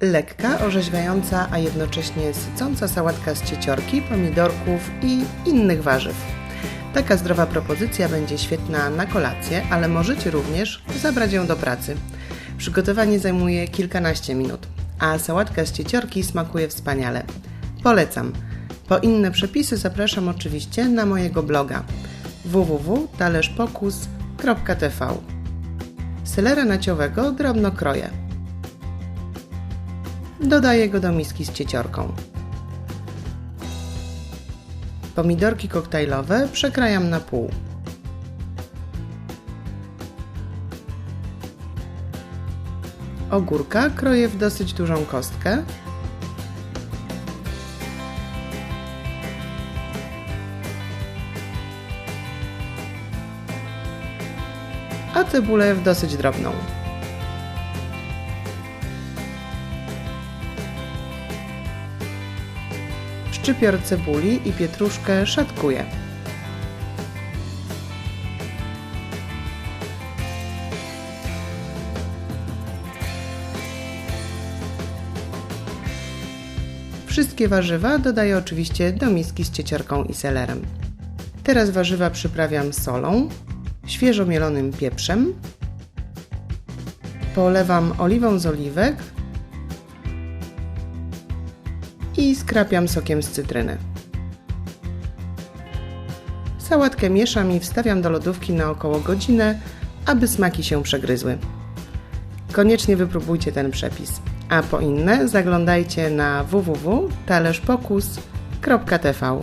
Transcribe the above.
Lekka, orzeźwiająca, a jednocześnie sycąca sałatka z cieciorki, pomidorków i innych warzyw. Taka zdrowa propozycja będzie świetna na kolację, ale możecie również zabrać ją do pracy. Przygotowanie zajmuje kilkanaście minut, a sałatka z cieciorki smakuje wspaniale. Polecam. Po inne przepisy zapraszam oczywiście na mojego bloga www.talerzpokus.tv Selera naciowego drobno kroję. Dodaję go do miski z cieciorką. Pomidorki koktajlowe przekrajam na pół. Ogórka kroję w dosyć dużą kostkę. A cebulę w dosyć drobną. Szczypior cebuli i pietruszkę szatkuję. Wszystkie warzywa dodaję oczywiście do miski z cieciorką i selerem. Teraz warzywa przyprawiam solą, świeżo mielonym pieprzem, polewam oliwą z oliwek i skrapiam sokiem z cytryny. Sałatkę mieszam i wstawiam do lodówki na około godzinę, aby smaki się przegryzły. Koniecznie wypróbujcie ten przepis, a po inne zaglądajcie na www.talerzpokus.tv.